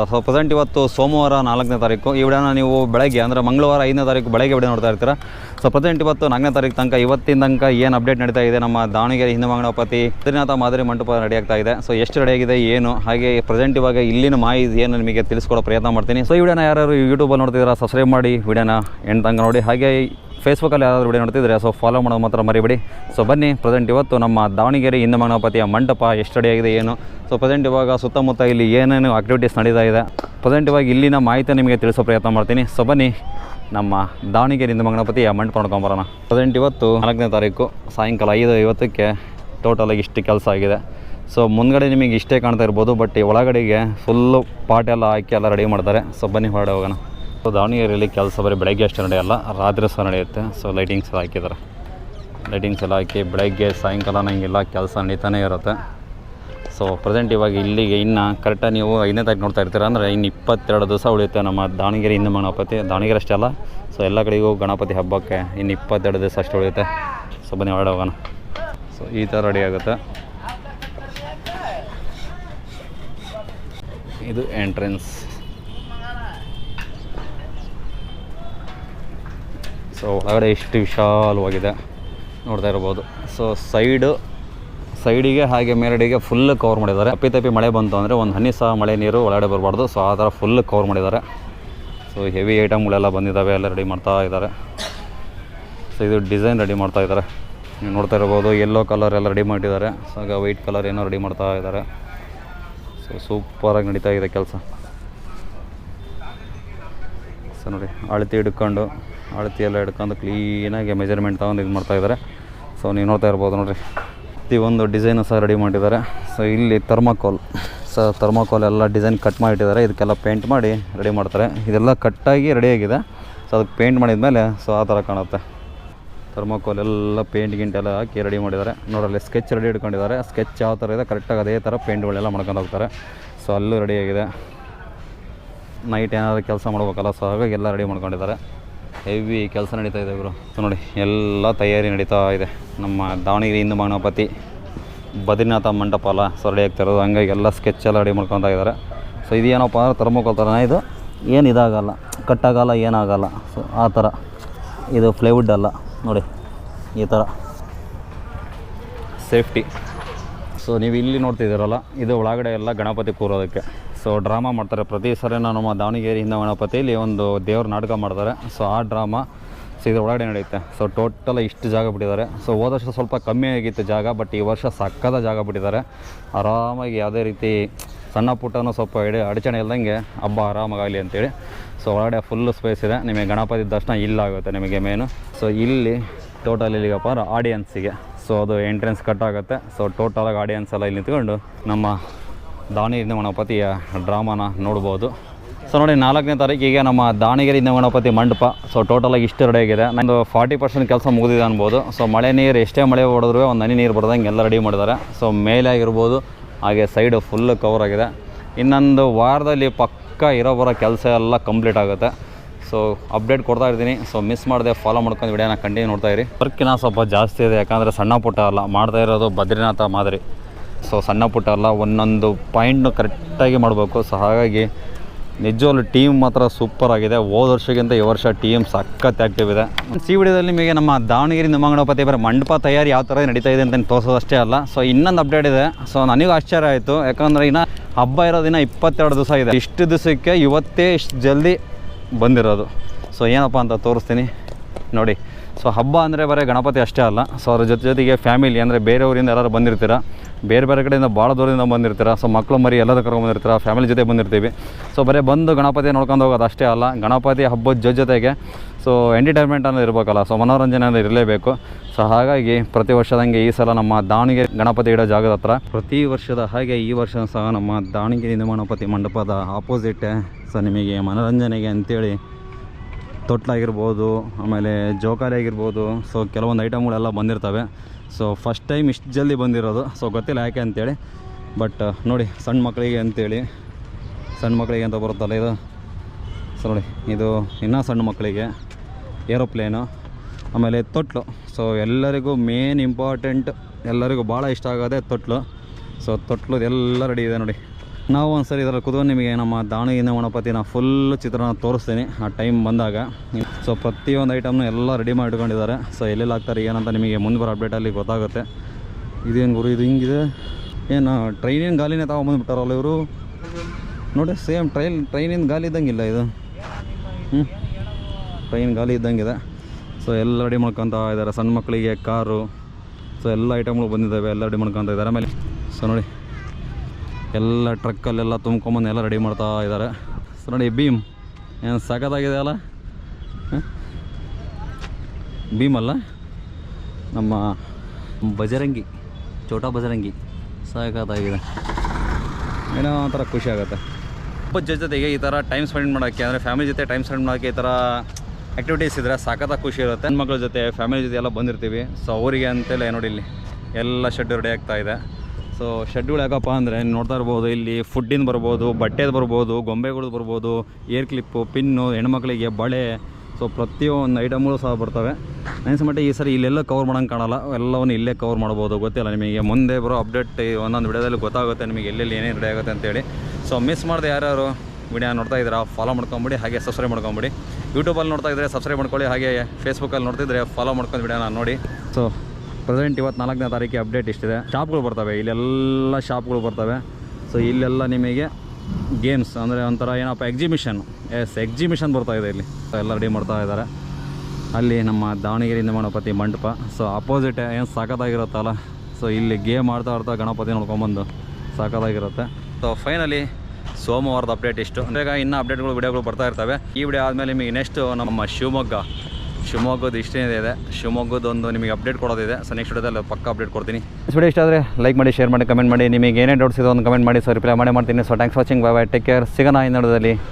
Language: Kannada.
ಸೊ ಪ್ರೆಸೆಂಟ್ ಇವತ್ತು ಸೋಮವಾರ ನಾಲ್ಕನೇ ತಾರೀಕು. ಈ ವಿಡಿಯೋನ ನೀವು ಬೆಳಗ್ಗೆ, ಅಂದರೆ ಮಂಗಳವಾರ ಐದನೇ ತಾರೀಕು ಬೆಳಗ್ಗೆ ವಿಡಿಯೋ ನೋಡ್ತಾ ಇರ್ತೀರ? ಸೊ ಪ್ರೆಸೆಂಟ್ ಇವತ್ತು ನಾಲ್ಕನೇ ತಾರೀಕು ತನಕ ಇವತ್ತಿನ ತನಕ ಏನು ಅಪ್ಡೇಟ್ ನಡೀತಾ ಇದೆ? ನಮ್ಮ ದಾವಣಗೆರೆ ಹಿಂದೂ ಮಂಗಣಪತಿ ಶ್ರೀನಾಥ ಮಾದರಿ ಮಂಟಪ ರೆಡಿ ಆಗ್ತಾ ಇದೆ. ಸೊ ಎಷ್ಟು ರೆಡಿ ಏನು? ಹಾಗೆ ಪ್ರೆಸೆಂಟ್ ಇವಾಗ ಇಲ್ಲಿನ ಮಾಹಿತಿ ಏನು ನಿಮಗೆ ತಿಳಿಸ್ಕೊಡೋ ಪ್ರಯತ್ನ ಮಾಡ್ತೀನಿ. ಸೊ ಈ ವಿಡಿಯೋನ ಯಾರು ಯೂಟ್ಯೂಬಲ್ಲಿ ನೋಡ್ತಿದ್ದೀರಾ ಸಬ್ಸ್ಕ್ರೈಬ್ ಮಾಡಿ. ವಿಡಿಯೋನ ಎಂಡ್ ತನಕ ನೋಡಿ. ಹಾಗೆ ಫೇಸ್ಬುಕ್ಕಲ್ಲಿ ಯಾರಾದರೂ ವಿಡಿಯೋ ನೋಡ್ತಿದ್ರೆ ಸೊ ಫಾಲೋ ಮಾಡೋದು ಮಾತ್ರ ಮರಿಬೇಡಿ. ಸೊ ಬನ್ನಿ ಪ್ರೆಸೆಂಟ್ ಇವತ್ತು ನಮ್ಮ ದಾವಣಗೆರೆ ಹಿಂದೂ ಮಂಗಣಪತಿಯ ಮಂಟಪ ಎಷ್ಟು ಆಗಿದೆ, ಏನು? ಸೊ ಪ್ರೆಸೆಂಟ್ ಇವಾಗ ಸುತ್ತಮುತ್ತ ಇಲ್ಲಿ ಏನೇನು ಆಕ್ಟಿವಿಟೀಸ್ ನಡೀತಾ ಇದೆ. ಪ್ರೆಸೆಂಟ್ ಇವಾಗ ಇಲ್ಲಿನ ಮಾಹಿತಿ ನಿಮಗೆ ತಿಳಿಸೋ ಪ್ರಯತ್ನ ಮಾಡ್ತೀನಿ. ಸೊ ಬನ್ನಿ, ನಮ್ಮ ದಾವಣಗೆರೆ ಹಿಂದೂ ಮಂಗಣಪತಿಯ ಮಂಟಪ ನೋಡ್ಕೊಂಬರೋಣ ಪ್ರೆಸೆಂಟ್ ಇವತ್ತು ನಾಲ್ಕನೇ ತಾರೀಕು, ಸಾಯಂಕಾಲ ಐದು ಐವತ್ತಕ್ಕೆ ಟೋಟಲಾಗಿ ಇಷ್ಟು ಕೆಲಸ ಆಗಿದೆ. ಸೊ ಮುಂದ್ಗಡೆ ನಿಮಗೆ ಇಷ್ಟೇ ಕಾಣ್ತಾ ಇರ್ಬೋದು ಬಟ್ ಒಳಗಡೆಗೆ ಫುಲ್ಲು ಪಾಟೆಲ್ಲ ಹಾಕಿ ಎಲ್ಲ ರೆಡಿ ಮಾಡ್ತಾರೆ. ಸೊ ಬನ್ನಿ ಹೊರಡೆ ಹೋಗೋಣ. ಸೊ ದಾವಣಗೆರೆಯಲ್ಲಿ ಕೆಲಸ ಬರೀ ಬೆಳಗ್ಗೆ ಅಷ್ಟೇ ನಡೆಯಲ್ಲ ರಾತ್ರಿ ಸಹ ನಡೆಯುತ್ತೆ. ಸೊ ಲೈಟಿಂಗ್ಸ್ ಎಲ್ಲ ಹಾಕಿದ್ದಾರೆ. ಲೈಟಿಂಗ್ಸ್ ಎಲ್ಲ ಹಾಕಿ ಬೆಳಗ್ಗೆ, ಸಾಯಂಕಾಲ ನಂಗೆಲ್ಲ ಕೆಲಸ ನಡೀತಾನೆ ಇರುತ್ತೆ. ಸೊ ಪ್ರೆಸೆಂಟ್ ಇವಾಗ ಇಲ್ಲಿಗೆ ಇನ್ನು ಕರೆಕ್ಟಾಗಿ ನೀವು ಐದನೇ ತಾರೀಕು ನೋಡ್ತಾ ಇರ್ತೀರ ಅಂದರೆ ಇನ್ನು ಇಪ್ಪತ್ತೆರಡು ದಿವಸ ಉಳಿಯುತ್ತೆ ನಮ್ಮ ದಾವಣಗೆರೆ ಹಿಂದೂ ಗಣಪತಿ. ದಾವಣಗೆರೆ ಅಷ್ಟೇ ಅಲ್ಲ ಸೊ ಎಲ್ಲ ಕಡೆಗೂ ಗಣಪತಿ ಹಬ್ಬಕ್ಕೆ ಇನ್ನು ಇಪ್ಪತ್ತೆರಡು ದಿವಸ ಅಷ್ಟು ಉಳಿಯುತ್ತೆ. ಸೊ ಬನ್ನಿ ಹೊರಡೆ ಹೋಗೋಣ. ಸೊ ಈ ಥರ ರೆಡಿ ಆಗುತ್ತೆ. ಇದು ಎಂಟ್ರೆನ್ಸ್ ಸೊ ಒಳಗಡೆ ಎಷ್ಟು ವಿಶಾಲವಾಗಿದೆ ನೋಡ್ತಾ ಇರ್ಬೋದು. ಸೊ ಸೈಡು ಸೈಡಿಗೆ ಹಾಗೆ ಮೇಲ್ಗಡೆಗೆ ಫುಲ್ ಕವರ್ ಮಾಡಿದ್ದಾರೆ. ಅಪ್ಪಿ ತಪ್ಪಿ ಮಳೆ ಬಂತು ಅಂದರೆ ಒಂದು ಹನಿ ಸಹ ಮಳೆ ನೀರು ಒಳಗಡೆ ಬರಬಾರ್ದು. ಸೊ ಆ ಥರ ಫುಲ್ ಕವರ್ ಮಾಡಿದ್ದಾರೆ. ಸೊ ಹೆವಿ ಐಟಮ್ಗಳೆಲ್ಲ ಬಂದಿದ್ದಾವೆ, ಎಲ್ಲ ರೆಡಿ ಮಾಡ್ತಾ ಇದ್ದಾರೆ. ಸೊ ಇದು ಡಿಸೈನ್ ರೆಡಿ ಮಾಡ್ತಾ ಇದ್ದಾರೆ. ನೀವು ನೋಡ್ತಾ ಇರ್ಬೋದು ಯೆಲ್ಲೋ ಕಲರ್ ಎಲ್ಲ ರೆಡಿ ಮಾಡಿದ್ದಾರೆ. ಸೊ ಆಗ ವೈಟ್ ಕಲರ್ ಏನೋ ರೆಡಿ ಮಾಡ್ತಾ ಇದ್ದಾರೆ. ಸೊ ಸೂಪರಾಗಿ ನಡೀತಾ ಇದೆ ಕೆಲಸ. ಸೊ ನೋಡಿ, ಅಳತಿ ಹಿಡ್ಕೊಂಡು ಅಳತೆ ಎಲ್ಲ ಹಿಡ್ಕೊಂಡು ಕ್ಲೀನಾಗಿ ಮೆಜರ್ಮೆಂಟ್ ತಗೊಂಡು ಇದು ಮಾಡ್ತಾ ಇದ್ದಾರೆ ಸೊ ನೀವು ನೋಡ್ತಾ ಇರ್ಬೋದು ನೋಡಿರಿ. ಒಂದು ಡಿಸೈನು ಸಹ ರೆಡಿ ಮಾಡಿದ್ದಾರೆ. ಸೊ ಇಲ್ಲಿ ಥರ್ಮಾಕೋಲ್ ಸೊ ಥರ್ಮಾಕೋಲ್ ಎಲ್ಲ ಡಿಸೈನ್ ಕಟ್ ಮಾಡಿಟ್ಟಿದ್ದಾರೆ. ಇದಕ್ಕೆಲ್ಲ ಪೇಂಟ್ ಮಾಡಿ ರೆಡಿ ಮಾಡ್ತಾರೆ. ಇದೆಲ್ಲ ಕಟ್ಟಾಗಿ ರೆಡಿಯಾಗಿದೆ ಸೊ ಅದಕ್ಕೆ ಪೇಂಟ್ ಮಾಡಿದ್ಮೇಲೆ ಸೊ ಆ ಥರ ಕಾಣುತ್ತೆ. ಥರ್ಮಾಕೋಲ್ ಎಲ್ಲ ಪೇಂಟ್ ಗಿಂಟ್ ಎಲ್ಲ ಹಾಕಿ ರೆಡಿ ಮಾಡಿದ್ದಾರೆ. ನೋಡಲ್ಲಿ ಸ್ಕೆಚ್ ರೆಡಿ ಇಟ್ಕೊಂಡಿದ್ದಾರೆ. ಸ್ಕೆಚ್ ಯಾವ ಥರ ಇದೆ ಕರೆಕ್ಟಾಗಿ ಅದೇ ಥರ ಪೇಂಟ್ಗಳೆಲ್ಲ ಮಾಡ್ಕೊಂಡು ಹೋಗ್ತಾರೆ. ಸೊ ಅಲ್ಲೂ ರೆಡಿಯಾಗಿದೆ ನೈಟ್ ಏನಾದರೂ ಕೆಲಸ ಮಾಡ್ಬೇಕಲ್ಲ ಸೊ ಹಾಗಾಗಿ ಎಲ್ಲ ರೆಡಿ ಮಾಡ್ಕೊಂಡಿದ್ದಾರೆ. ಹೆವಿ ಕೆಲಸ ನಡೀತಾ ಇದೆ ಇವರು ಸೊ ನೋಡಿ, ಎಲ್ಲ ತಯಾರಿ ನಡೀತಾ ಇದೆ. ನಮ್ಮ ದಾವಣಗೆರೆ ಹಿಂದೂ ಗಣಪತಿ ಬದ್ರಿನಾಥ ಮಂಟಪ ಅಲ್ಲ ಸೊ ರೆಡಿ ಆಗ್ತಾ ಇರೋದು. ಹಂಗಾಗಿ ಎಲ್ಲ ಸ್ಕೆಚ್ ಎಲ್ಲ ರೆಡಿ ಮಾಡ್ಕೊತಾ ಇದ್ದಾರೆ. ಸೊ ಇದೇನಪ್ಪ ಅಂದ್ರೆ ಥರ್ಮೋಕೋಲ್ ಥರನೇ ಇದು ಏನು ಇದಾಗಲ್ಲ. ಕಟ್ಟಾಗಲ್ಲ, ಏನಾಗಲ್ಲ. ಸೊ ಆ ಥರ. ಇದು ಪ್ಲೈವುಡ್ ಅಲ್ಲ. ನೋಡಿ, ಈ ಥರ. ಸೇಫ್ಟಿ ಸೊ ನೀವು ಇಲ್ಲಿ ನೋಡ್ತಿದ್ದೀರಲ್ಲ, ಇದು ಒಳಗಡೆ ಎಲ್ಲ ಗಣಪತಿ ಕೂರೋದಕ್ಕೆ. ಸೊ ಡ್ರಾಮಾ ಮಾಡ್ತಾರೆ. ಪ್ರತಿ ಸರಿ ನಮ್ಮ ದಾವಣಗೆರೆ ಹಿಂದ ಗಣಪತಿಯಲ್ಲಿ ಒಂದು ದೇವ್ರ ನಾಟಕ ಮಾಡ್ತಾರೆ. ಸೊ ಆ ಡ್ರಾಮಾ ಸೊ ಇದ್ರ ಒಳಗಡೆ ನಡೆಯುತ್ತೆ. ಸೊ ಟೋಟಲ್ ಇಷ್ಟು ಜಾಗ ಬಿಟ್ಟಿದ್ದಾರೆ. ಸೊ ಹೋದ ವರ್ಷ ಸ್ವಲ್ಪ ಕಮ್ಮಿ ಆಗಿತ್ತು ಜಾಗ, ಬಟ್ ಈ ವರ್ಷ ಸಕ್ಕದ ಜಾಗ ಬಿಟ್ಟಿದ್ದಾರೆ. ಆರಾಮಾಗಿ ಯಾವುದೇ ರೀತಿ ಸಣ್ಣ ಪುಟ್ಟನೂ ಸ್ವಲ್ಪ ಎಡೆ ಅಡಚಣೆ ಇಲ್ದಂಗೆ ಹಬ್ಬ ಆರಾಮಾಗಲಿ ಅಂತೇಳಿ. ಸೊ ಒಳಗಡೆ ಫುಲ್ ಸ್ಪೇಸ್ ಇದೆ. ನಿಮಗೆ ಗಣಪತಿ ದರ್ಶನ ಇಲ್ಲಾಗುತ್ತೆ ನಿಮಗೆ ಮೇನು ಸೊ ಇಲ್ಲಿ ಟೋಟಲ್ ಇಲ್ಲಿಗಪ್ಪ ಆಡಿಯನ್ಸಿಗೆ ಸೊ ಅದು ಎಂಟ್ರೆನ್ಸ್ ಕಟ್ ಆಗುತ್ತೆ. ಸೊ ಟೋಟಲಾಗಿ ಆಡಿಯನ್ಸ್ ಎಲ್ಲ ಇಲ್ಲಿ ನಿಂತ್ಕೊಂಡು ನಮ್ಮ ದಾವಣಗೆರೆ ಗಣಪತಿಯ ಡ್ರಾಮಾನ ನೋಡ್ಬೋದು. ಸೊ ನೋಡಿ, ನಾಲ್ಕನೇ ತಾರೀಕಿಗೆ ನಮ್ಮ ದಾವಣಗೆರೆ ಗಣಪತಿ ಮಂಟಪ. ಸೊ ಟೋಟಲಾಗಿ ಇಷ್ಟು ರೆಡಿ ಆಗಿದೆ. ನಂದು ಫಾರ್ಟಿ ಪರ್ಸೆಂಟ್ ಕೆಲಸ ಮುಗಿದಿದೆ ಅನ್ಬೋದು. ಸೊ ಮಳೆ ನೀರು, ಎಷ್ಟೇ ಮಳೆ ಹೊಡೆದ್ರು ಒಂದು ಹನಿ ನೀರು ಬರ್ದಂಗೆ ಎಲ್ಲ ರೆಡಿ ಮಾಡಿದ್ದಾರೆ. ಸೊ ಮೇಲೆ ಆಗಿರ್ಬೋದು, ಹಾಗೆ ಸೈಡು ಫುಲ್ ಕವರ್ ಆಗಿದೆ. ಇನ್ನೊಂದು ವಾರದಲ್ಲಿ ಪಕ್ಕ ಇರೋ ಬರೋ ಕೆಲಸ ಎಲ್ಲ ಕಂಪ್ಲೀಟ್ ಆಗುತ್ತೆ. ಸೊ ಅಪ್ಡೇಟ್ ಕೊಡ್ತಾ ಇರ್ತೀನಿ. ಸೊ ಮಿಸ್ ಮಾಡದೆ ಫಾಲೋ ಮಾಡ್ಕೊಂಡು ವಿಡಿಯೋನ ಕಂಟಿನ್ಯೂ ನೋಡ್ತಾ ಇರಿ. ವರ್ಕಿನ ಸ್ವಲ್ಪ ಜಾಸ್ತಿ ಇದೆ. ಯಾಕಂದರೆ ಸಣ್ಣ ಪುಟ್ಟ ಅಲ್ಲ. ಮಾಡ್ತಾ ಇರೋದು ಬದ್ರಿನಾಥ ಮಾದರಿ. ಸೊ ಸಣ್ಣ ಪುಟ್ಟ ಅಲ್ಲ ಒಂದೊಂದು ಪಾಯಿಂಟ್ನು ಕರೆಕ್ಟಾಗಿ ಮಾಡಬೇಕು. ಸೊ ಹಾಗಾಗಿ ನಿಜವಾಗ್ಲು ಟೀಮ್ ಮಾತ್ರ ಸೂಪರ್ ಆಗಿದೆ. ಹೋದ ವರ್ಷಕ್ಕಿಂತ ಈ ವರ್ಷ ಟೀಮ್ ಸಖತ್ ಆ್ಯಕ್ಟಿವ್ ಇದೆ. ಸಿ ವಿಡಿಯೋದಲ್ಲಿ ನಿಮಗೆ ನಮ್ಮ ದಾವಣಗೆರೆ ನಿಮ್ಮಂಗಣಪತಿ ಬರೋ ಮಂಟಪ ತಯಾರಿ ಯಾವ ಥರ ನಡೀತಾ ಇದೆ ಅಂತ ತೋರಿಸೋದಷ್ಟೇ ಅಲ್ಲ. ಸೊ ಇನ್ನೊಂದು ಅಪ್ಡೇಟ್ ಇದೆ. ಸೊ ನನಗೂ ಆಶ್ಚರ್ಯ ಆಯಿತು. ಯಾಕಂದರೆ ಇನ್ನು ಹಬ್ಬ ಇರೋ ದಿನ ಇಪ್ಪತ್ತೆರಡು ದಿವಸ ಇದೆ. ಇಷ್ಟು ದಿವಸಕ್ಕೆ ಇವತ್ತೇ ಇಷ್ಟು ಜಲ್ದಿ ಬಂದಿರೋದು. ಸೊ ಏನಪ್ಪ ಅಂತ ತೋರಿಸ್ತೀನಿ. ನೋಡಿ. ಸೊ ಹಬ್ಬ ಅಂದರೆ ಬರೀ ಗಣಪತಿ ಅಷ್ಟೇ ಅಲ್ಲ. ಸೊ ಅದ್ರ ಜೊತೆ ಜೊತೆಗೆ ಫ್ಯಾಮಿಲಿ ಅಂದರೆ ಬೇರೆಯವರಿಂದ ಎಲ್ಲರೂ ಬಂದಿರ್ತೀರ? ಬೇರೆ ಬೇರೆ ಕಡೆಯಿಂದ ಭಾಳ ದೂರದಿಂದ ಬಂದಿರ್ತೀರ? ಸೊ ಮಕ್ಕಳು ಮರಿ ಎಲ್ಲದ ಕರ್ಕೊಂಡು ಬಂದಿರ್ತೀರ? ಫ್ಯಾಮಿಲಿ ಜೊತೆ ಬಂದಿರ್ತೀವಿ. ಸೊ ಬರೀ ಬಂದು ಗಣಪತಿ ನೋಡ್ಕೊಂಡು ಹೋಗೋದು ಅಷ್ಟೇ ಅಲ್ಲ. ಗಣಪತಿ ಹಬ್ಬದ ಜೊತೆ ಜೊತೆಗೆ ಸೊ ಎಂಟರ್ಟೈನ್ಮೆಂಟ್ ಅನ್ನೋದು ಇರಬೇಕಲ್ಲ. ಸೊ ಮನೋರಂಜನೆ ಅನ್ನೋದು ಇರಲೇಬೇಕು. ಸೊ ಹಾಗಾಗಿ ಪ್ರತಿ ವರ್ಷದಂಗೆ ಈ ಸಲ ನಮ್ಮ ದಾವಣಗೆರೆ ಗಣಪತಿ ಇಡೋ ಜಾಗದ ಹತ್ರ ಪ್ರತಿ ವರ್ಷದ ಹಾಗೆ ಈ ವರ್ಷ ಸಹ ನಮ್ಮ ದಾವಣಗೆರೆ ಗಣಪತಿ ಮಂಟಪದ ಆಪೋಸಿಟ್ ಸೊ ನಿಮಗೆ ಮನೋರಂಜನೆಗೆ ಅಂತೇಳಿ ತೊಟ್ಲಾಗಿರ್ಬೋದು, ಆಮೇಲೆ ಜೋಕಾಲಿ ಆಗಿರ್ಬೋದು ಸೊ ಕೆಲವೊಂದು ಐಟಮ್ಗಳೆಲ್ಲ ಬಂದಿರ್ತವೆ. ಸೊ ಫಸ್ಟ್ ಟೈಮ್ ಇಷ್ಟು ಜಲ್ದಿ ಬಂದಿರೋದು. ಸೊ ಗೊತ್ತಿಲ್ಲ ಯಾಕೆ ಅಂತೇಳಿ. ಬಟ್ ನೋಡಿ, ಸಣ್ಣ ಮಕ್ಕಳಿಗೆ ಅಂತೇಳಿ. ಸಣ್ಣ ಮಕ್ಕಳಿಗೆ ಅಂತ ಬರುತ್ತಲ್ಲ ಇದು. ಸೊ ನೋಡಿ, ಇದು ಇನ್ನೂ ಸಣ್ಣ ಮಕ್ಕಳಿಗೆ. ಏರೋಪ್ಲೇನು ಆಮೇಲೆ ತೊಟ್ಲು. ಸೊ ಎಲ್ಲರಿಗೂ ಮೇನ್ ಇಂಪಾರ್ಟೆಂಟ್ ಎಲ್ಲರಿಗೂ ಭಾಳ ಇಷ್ಟ ಆಗೋದೇ ತೊಟ್ಲು. ಸೊ ತೊಟ್ಲು ಎಲ್ಲ ರೆಡಿ ಇದೆ ನೋಡಿ. ನಾವು ಒಂದ್ಸರಿ ಇದರಲ್ಲಿ ಕುದು ನಿಮಗೆ ನಮ್ಮ ದಾವಣಗೆರೆ ಗಣಪತಿನ ಫುಲ್ ಚಿತ್ರನ ತೋರಿಸ್ತೀನಿ. ಆ ಟೈಮ್ ಬಂದಾಗ. ಸೊ ಪ್ರತಿಯೊಂದು ಐಟಮ್ನು ಎಲ್ಲ ರೆಡಿ ಮಾಡಿ ಇಟ್ಕೊಂಡಿದ್ದಾರೆ ಸೊ ಎಲ್ಲೆಲ್ಲಿ ಆಗ್ತಾರೆ ಏನಂತ ನಿಮಗೆ ಮುಂದೆ ಬರೋ ಅಪ್ಡೇಟಲ್ಲಿ ಗೊತ್ತಾಗುತ್ತೆ. ಇದೇನು ಗುರು, ಇದು ಹಿಂಗಿದೆ. ಏನು ಟ್ರೈನಿನ ಗಾಲಿನೇ ತಗೊಂಬಂದ್ಬಿಟ್ಟಾರಲ್ಲ ಇವರು? ನೋಡಿ ಸೇಮ್ ಟ್ರೈನ್ ಟ್ರೈನಿನ ಗಾಲಿ ಇದ್ದಂಗಿಲ್ಲ ಇದು. ಹ್ಞೂ ಟ್ರೈನ್ ಗಾಲಿ ಇದ್ದಂಗಿದೆ. ಸೊ ಎಲ್ಲ ರೆಡಿ ಮಾಡ್ಕೊತ ಇದ್ದಾರೆ. ಸಣ್ಣ ಮಕ್ಕಳಿಗೆ, ಕಾರು. ಸೊ ಎಲ್ಲ ಐಟಮ್ಗಳು ಬಂದಿದ್ದಾವೆ. ಎಲ್ಲ ರೆಡಿ ಮಾಡ್ಕೊತ ಇದ್ದಾರೆ. ಆಮೇಲೆ ಸೊ ನೋಡಿ. ಎಲ್ಲ ಟ್ರಕ್ಕಲ್ಲೆಲ್ಲ ತುಂಬ್ಕೊಂಬಂದು ಎಲ್ಲ ರೆಡಿ ಮಾಡ್ತಾ ಇದ್ದಾರೆ. ಸೊ ನೋಡಿ, ಭೀಮ್. ಏನು ಸಖತ್ತಾಗಿದೆ ಅಲ್ಲ? ಭೀಮ್ ಅಲ್ಲ? ನಮ್ಮ ಬಜರಂಗಿ ಚೋಟಾ ಬಜರಂಗಿ. ಸಖತ್ತಾಗಿದೆ. ಏನೋ ಒಂಥರ ಖುಷಿ ಆಗುತ್ತೆ. ಹಬ್ಬದ ಜೊತೆಗೆ ಈ ಥರ ಟೈಮ್ ಸ್ಪೆಂಡ್ ಮಾಡೋಕ್ಕೆ, ಅಂದರೆ ಫ್ಯಾಮಿಲಿ ಜೊತೆ ಟೈಮ್ ಸ್ಪೆಂಡ್ ಮಾಡೋಕ್ಕೆ ಈ ಥರ ಆ್ಯಕ್ಟಿವಿಟೀಸ್ ಇದ್ದರೆ ಸಖತ್ತಾಗಿ ಖುಷಿ ಇರುತ್ತೆ. ಹೆಣ್ಮಕ್ಳ ಜೊತೆ ಫ್ಯಾಮಿಲಿ ಜೊತೆ ಎಲ್ಲ ಬಂದಿರ್ತೀವಿ. ಸೊ ಅವರಿಗೆ ಅಂತೆಲ್ಲ ನೋಡಿ ಇಲ್ಲಿ ಎಲ್ಲ ಶೆಡ್ ರೆಡಿ ಆಗ್ತಾ ಇದೆ. ಸೊ ಶೆಡ್ಯೂಲ್ ಯಾಕಪ್ಪ ಅಂದರೆ ನೋಡ್ತಾ ಇರ್ಬೋದು, ಇಲ್ಲಿ ಫುಡ್ಡಿಂದ ಬರ್ಬೋದು, ಬಟ್ಟೆದು ಬರ್ಬೋದು ಗೊಂಬೆಗಳದ್ದು ಬರ್ಬೋದು ಏರ್ ಕ್ಲಿಪ್ಪು ಪಿನ್ನು ಹೆಣ್ಮಕ್ಳಿಗೆ ಬಳೆ. ಸೊ ಪ್ರತಿಯೊಂದು ಐಟಮ್ಗಳು ಸಹ ಬರ್ತವೆ. ನೆನ್ಸ್ ಮಟ್ಟ ಈ ಸರಿ ಇಲ್ಲೆಲ್ಲ ಕವರ್ ಮಾಡೋಂಗೆ ಕಾಣಲ್ಲ. ಎಲ್ಲವನ್ನು ಇಲ್ಲೇ ಕವರ್ ಮಾಡ್ಬೋದು, ಗೊತ್ತಿಲ್ಲ ನಿಮಗೆ. ಮುಂದೆ ಬರೋ ಅಪ್ಡೇಟ್ ಒಂದೊಂದು ವಿಡಿಯೋದಲ್ಲಿ ಗೊತ್ತಾಗುತ್ತೆ ನಿಮಗೆ ಎಲ್ಲೆಲ್ಲಿ ಏನೇನು ರೆಡಿ ಆಗುತ್ತೆ ಅಂತೇಳಿ. ಸೊ ಮಿಸ್ ಮಾಡಿದೆ ಯಾರ್ಯಾರು? ವಿಡಿಯೋ ನೋಡ್ತಾ ಇದ್ದೀರಾ? ಫಾಲೋ ಮಾಡ್ಕೊಂಬಿಡಿ, ಹಾಗೆ ಸಬ್ಸ್ಕ್ರೈಬ್ ಮಾಡ್ಕೊಂಬಿಡಿ. ಯೂಟ್ಯೂಬಲ್ಲಿ ನೋಡ್ತಾ ಇದ್ದರೆ ಸಬ್ಸ್ಕ್ರೈಬ್ ಮಾಡ್ಕೊಳ್ಳಿ, ಹಾಗೆ ಫೇಸ್ಬುಕ್ಕಲ್ಲಿ ನೋಡ್ತಿದ್ರೆ ಫಾಲೋ ಮಾಡ್ಕೊಂಡು ವಿಡಿಯೋನ ನೋಡಿ. ಸೊ ಪ್ರೆಸೆಂಟ್ ಇವತ್ತು ನಾಲ್ಕನೇ ತಾರೀಕಿಗೆ ಅಪ್ಡೇಟ್ ಇಷ್ಟಿದೆ. ಶಾಪ್ಗಳು ಬರ್ತವೆ, ಇಲ್ಲೆಲ್ಲ ಶಾಪ್ಗಳು ಬರ್ತವೆ. ಸೊ ಇಲ್ಲೆಲ್ಲ ನಿಮಗೆ ಗೇಮ್ಸ್ ಅಂದರೆ ಒಂಥರ ಏನಪ್ಪ ಎಕ್ಸಿಬಿಷನ್ ಎಸ್ ಎಕ್ಸಿಬಿಷನ್ ಬರ್ತಾ ಇದೆ ಇಲ್ಲಿ. ಎಲ್ಲ ರೆಡಿ ಮಾಡ್ತಾ ಇದ್ದಾರೆ. ಅಲ್ಲಿ ನಮ್ಮ ದಾವಣಗೆರೆಯಿಂದ ಗಣಪತಿ ಮಂಟಪ. ಸೊ ಅಪೋಸಿಟ್ ಏನು ಸಾಕತ್ತಾಗಿರುತ್ತಲ್ಲ ಸೊ ಇಲ್ಲಿ ಗೇಮ್ ಆಡ್ತಾ ಆಡ್ತಾ ಗಣಪತಿ ನೋಡ್ಕೊಂಬಂದು ಸಾಕತ್ತಾಗಿರುತ್ತೆ ಸೊ ಫೈನಲಿ ಸೋಮವಾರದ ಅಪ್ಡೇಟ್ ಇಷ್ಟು. ಈಗ ಇನ್ನೂ ಅಪ್ಡೇಟ್ಗಳು ವಿಡಿಯೋಗಳು ಬರ್ತಾ ಇರ್ತವೆ. ಈ ವಿಡಿಯೋ ಆದಮೇಲೆ ನಿಮಗೆ ನೆಕ್ಸ್ಟ್ ನಮ್ಮ ಶಿವಮೊಗ್ಗ ಶಿವಮೊಗ್ಗದ ಇಷ್ಟೇ ಇದೆ ಶಿವಮೊಗ್ಗದೊಂದು ನಿಮಗೆ ಅಪ್ಡೇಟ್ ಕೊಡೋದಿದೆ. ಸೊ ನೆಕ್ಸ್ಟ್ ವಿಡಿಯೋದಲ್ಲಿ ಪಕ್ಕ ಅಪ್ಡೇಟ್ ಕೊಡ್ತೀನಿ. ವಿಡಿಯೋ ಇಷ್ಟ ಆದರೆ ಲೈಕ್ ಮಾಡಿ ಶೇರ್ ಮಾಡಿ ಕಮೆಂಟ್ ಮಾಡಿ. ನಿಮಗೆ ಏನೇ ಡೌಟ್ಸ್ ಇದೆ ಒಂದು ಕಮೆಂಟ್ ಮಾಡಿ. ಸೊ ರಿಪ್ಲೈ ಮಾಡಿ ಮಾಡ್ತೀನಿ. So thanks watching bye bye take care ಸಿಗೋಣ ಇನ್ನೊಡದಲ್ಲಿ